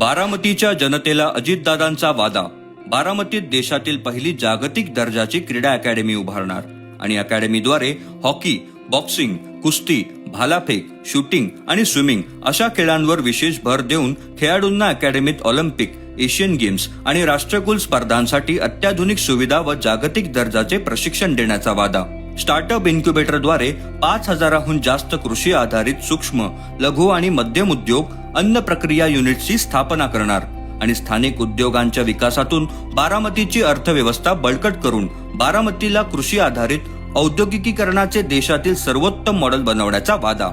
बारामतीच्या जनतेला अजितदादांचा वादा. बारामतीत देशातील पहिली जागतिक दर्जाची क्रीडा अकॅडमी उभारणार. आणि अकॅडमीद्वारे हॉकी बॉक्सिंग कुस्ती भालाफेक शूटिंग आणि स्विमिंग अशा खेळांवर विशेष भर देऊन खेळाडूंना अकॅडमीत ऑलिम्पिक एशियन गेम्स आणि राष्ट्रकुल स्पर्धांसाठी अत्याधुनिक सुविधा व जागतिक दर्जाचे प्रशिक्षण देण्याचा वादा. स्टार्टअप इन्क्युबेटरद्वारे पाच हजाराहून जास्त कृषी आधारित सूक्ष्म लघु आणि मध्यम उद्योग अन्न प्रक्रिया युनिटची स्थापना करणार आणि स्थानिक उद्योगांच्या विकासातून बारामतीची अर्थव्यवस्था बळकट करून बारामतीला कृषी आधारित औद्योगिकीकरणाचे देशातील सर्वोत्तम मॉडेल बनवण्याचा वादा.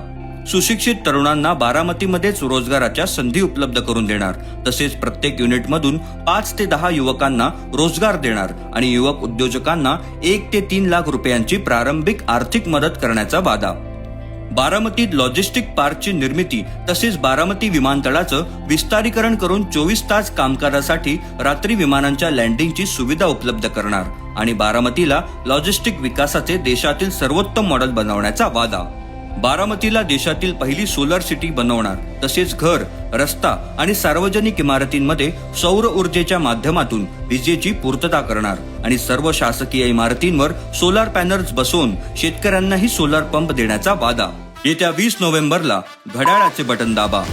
सुशिक्षित तरुणांना बारामतीमध्येच रोजगाराच्या संधी उपलब्ध करून देणार. तसेच प्रत्येक युनिटमधून पाच ते दहा युवकांना रोजगार देणार आणि युवक उद्योजकांना एक ते तीन लाख रुपयांची प्रारंभिक आर्थिक मदत करण्याचा वादा. बारामतीत लॉजिस्टिक पार्कची निर्मिती तसेच बारामती विमानतळाचं विस्तारीकरण करून चोवीस तास कामकाजासाठी रात्री विमानांच्या लँडिंगची सुविधा उपलब्ध करणार आणि बारामतीला लॉजिस्टिक विकासाचे देशातील सर्वोत्तम मॉडेल बनवण्याचा वादा. बारामतीला देशातील पहिली सोलर सिटी बनवणार तसेच घर रस्ता आणि सार्वजनिक इमारतींमध्ये सौर ऊर्जेच्या माध्यमातून विजेची पूर्तता करणार आणि सर्व शासकीय इमारतींवर सोलार पॅनल्स बसवून शेतकऱ्यांनाही सोलार पंप देण्याचा वादा. येत्या वीस नोव्हेंबरला घड्याळाचे बटन दाबा.